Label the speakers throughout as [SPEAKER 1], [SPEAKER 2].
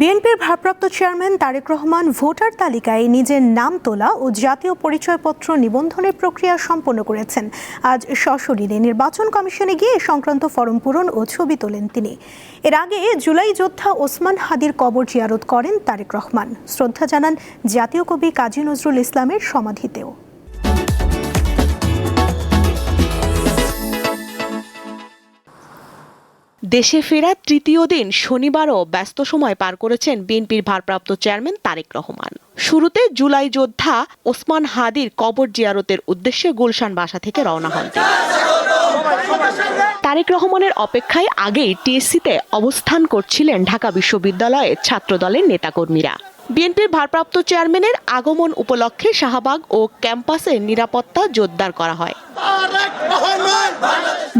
[SPEAKER 1] বিএনপির ভারপ্রাপ্ত chairman Tarique Rahman voter তালিকায় নিজের নাম তোলা ও জাতীয় পরিচয়পত্র নিবন্ধনের প্রক্রিয়া সম্পন্ন করেছেন। আজ সশরীরে নির্বাচন কমিশনে গিয়ে সংক্রান্ত ফরম পূরণ ও ছবি তোলেন তিনি। এর আগে জুলাই যোদ্ধা ওসমান হাদির কবর জিয়ারত করেন তারেক রহমান। শ্রদ্ধা জানান জাতীয় কবি কাজী নজরুল ইসলামের সমাধিতেও।
[SPEAKER 2] দেশে ফেরার তৃতীয় দিন শনিবারও ব্যস্ত সময় পার করেছেন বিএনপির ভারপ্রাপ্ত চেয়ারম্যান তারেক রহমান। শুরুতে জুলাই যোদ্ধা ওসমান হাদির কবর জিয়ারতের উদ্দেশ্যে গুলশান বাসা থেকে রওনা হন। তারেক রহমানের অপেক্ষায় আগেই টিএসসিতে অবস্থান করছিলেন ঢাকা বিশ্ববিদ্যালয়ের ছাত্রদলের নেতাকর্মীরা। বিএনপির ভারপ্রাপ্ত চেয়ারম্যানের আগমন উপলক্ষে শাহবাগ ও ক্যাম্পাসে নিরাপত্তা জোরদার করা হয়।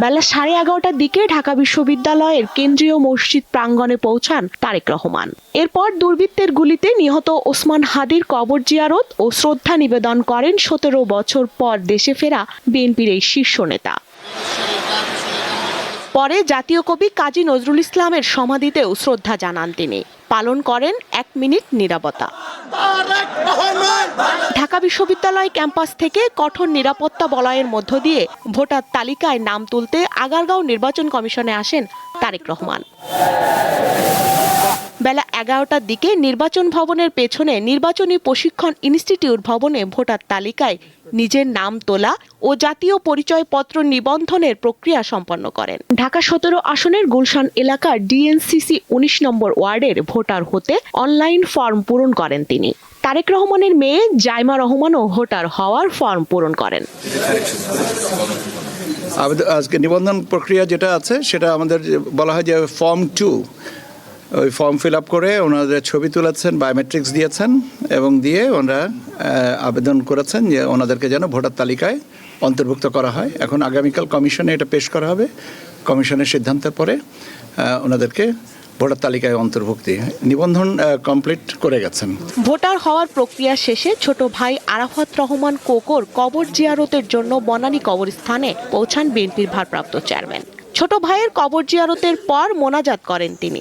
[SPEAKER 2] বেলা সাড়ে এগারোটার দিকে ঢাকা বিশ্ববিদ্যালয়ের কেন্দ্রীয় মসজিদ প্রাঙ্গণে পৌঁছান তারেক রহমান। এরপর দুর্বৃত্তের গুলিতে নিহত ওসমান হাদির কবর জিয়ারত ও শ্রদ্ধা নিবেদন করেন সতেরো বছর পর দেশে ফেরা বিএনপির এই শীর্ষ নেতা। পরে জাতীয় কবি কাজী নজরুল ইসলামের সমাধিতেও শ্রদ্ধা জানান তিনি। পালন করেন এক মিনিট নিরাপত্তা ঢাকা বিশ্ববিদ্যালয় ক্যাম্পাস থেকে কঠোর নিরাপত্তা বলয়ের মধ্য দিয়ে ভোটার তালিকায় নাম তুলতে আগারগাঁও নির্বাচন কমিশনে আসেন তারেক রহমান। বেলা এগারোটার দিকে নির্বাচন ভবনের পেছনে নির্বাচনী প্রশিক্ষণ ইনস্টিটিউট ভবনে ভোটার তালিকায় নিজের নাম তোলা ও জাতীয় পরিচয়পত্র নিবন্ধনের প্রক্রিয়া সম্পন্ন করেন। ঢাকা সতেরো আসনের গুলশান এলাকার ডিএনসিসি উনিশ নম্বর ওয়ার্ডের ভোটার হতে অনলাইন ফর্ম পূরণ করেন তিনি। তারেক রহমানের মেয়ে জাইমা রহমানও ভোটার হওয়ার ফর্ম পূরণ করেন।
[SPEAKER 3] আজকে নিবন্ধন প্রক্রিয়া যেটা আছে, সেটা আমাদের বলা হয় যে ফর্ম টু। ওই ফর্ম ফিল আপ করে ওনাদের ছবি তুলেছেন, বায়োমেট্রিক্স দিয়েছেন এবং দিয়ে ওনারা আবেদন করেছেন যে ওনাদেরকে যেন ভোটার তালিকায় অন্তর্ভুক্ত করা হয়। এখন আগামীকাল কমিশনে এটা পেশ করা হবে। কমিশনের সিদ্ধান্তের পরে ওনাদেরকে ভোটার তালিকায় অন্তর্ভুক্তি। নিবন্ধন কমপ্লিট করে গেছেন।
[SPEAKER 2] ভোটার হওয়ার প্রক্রিয়া শেষে ছোট ভাই আরাফাত রহমান কোকর কবর জিয়ারতের জন্য বনানী কবরস্থানে পৌঁছান বিএনপির ভারপ্রাপ্ত চেয়ারম্যান। ছোট ভাইয়ের কবর জিয়ারতের পর মোনাজাত করেন তিনি।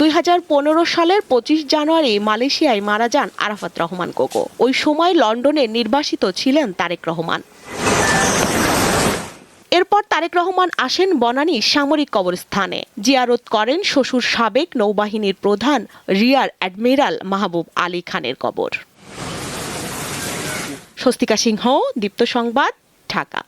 [SPEAKER 2] দুই হাজার পনেরো সালের পঁচিশ জানুয়ারি মালয়েশিয়ায় মারা যান আরাফাত রহমান কোকো। ওই সময় লন্ডনে নির্বাসিত ছিলেন তারেক রহমান। এরপর তারেক রহমান আসেন বনানী সামরিক কবরস্থানে। জিয়ারত করেন শ্বশুর সাবেক নৌবাহিনীর প্রধান রিয়ার অ্যাডমিরাল মাহবুব আলী খানের কবর। স্বস্তিকা সিংহ, দীপ্ত সংবাদ, ঢাকা।